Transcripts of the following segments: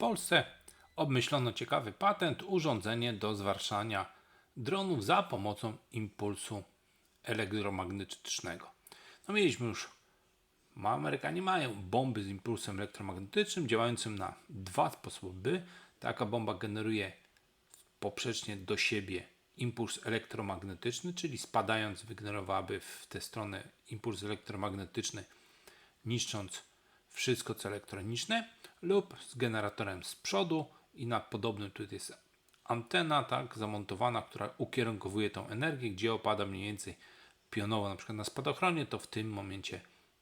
Polsce obmyślono ciekawy patent urządzenie do zwalczania dronów za pomocą impulsu elektromagnetycznego. No mieliśmy już, Amerykanie mają bomby z impulsem elektromagnetycznym działającym na dwa sposoby. Taka bomba generuje poprzecznie do siebie impuls elektromagnetyczny, czyli spadając wygenerowałaby w tę stronę impuls elektromagnetyczny, niszcząc wszystko co elektroniczne, lub z generatorem z przodu i na podobnym tutaj jest antena tak zamontowana, która ukierunkowuje tą energię, gdzie opada mniej więcej pionowo na przykład na spadochronie, to w tym momencie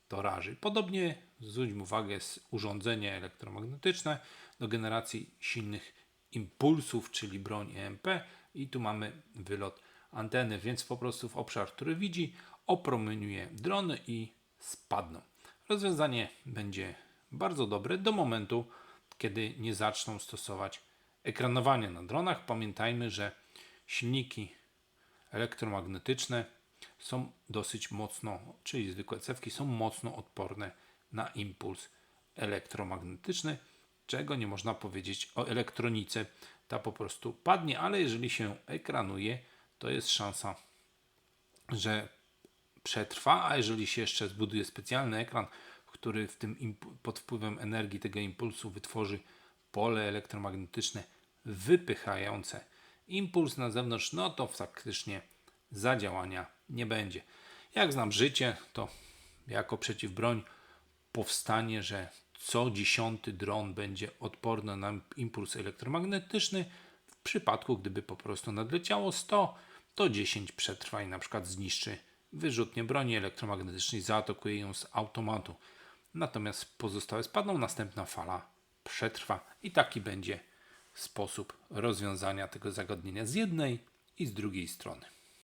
to raży. Podobnie zwróćmy uwagę jest urządzenie elektromagnetyczne do generacji silnych impulsów, czyli broń EMP i tu mamy wylot anteny, więc po prostu w obszar, który widzi, opromieniuje drony i spadną. Rozwiązanie będzie bardzo dobre do momentu, kiedy nie zaczną stosować ekranowania na dronach. Pamiętajmy, że silniki elektromagnetyczne są dosyć mocno, czyli zwykłe cewki są mocno odporne na impuls elektromagnetyczny, czego nie można powiedzieć o elektronice. Ta po prostu padnie, ale jeżeli się ekranuje, to jest szansa, że przetrwa, a jeżeli się jeszcze zbuduje specjalny ekran, który w tym pod wpływem energii tego impulsu wytworzy pole elektromagnetyczne wypychające impuls na zewnątrz, no to faktycznie zadziałania nie będzie. Jak znam życie, to jako przeciwbroń powstanie, że co dziesiąty dron będzie odporny na impuls elektromagnetyczny. W przypadku, gdyby po prostu nadleciało 100, to 10 przetrwa i na przykład zniszczy wyrzutnię broni elektromagnetycznej, zaatakuje ją z automatu. Natomiast pozostałe spadną, następna fala przetrwa i taki będzie sposób rozwiązania tego zagadnienia z jednej i z drugiej strony.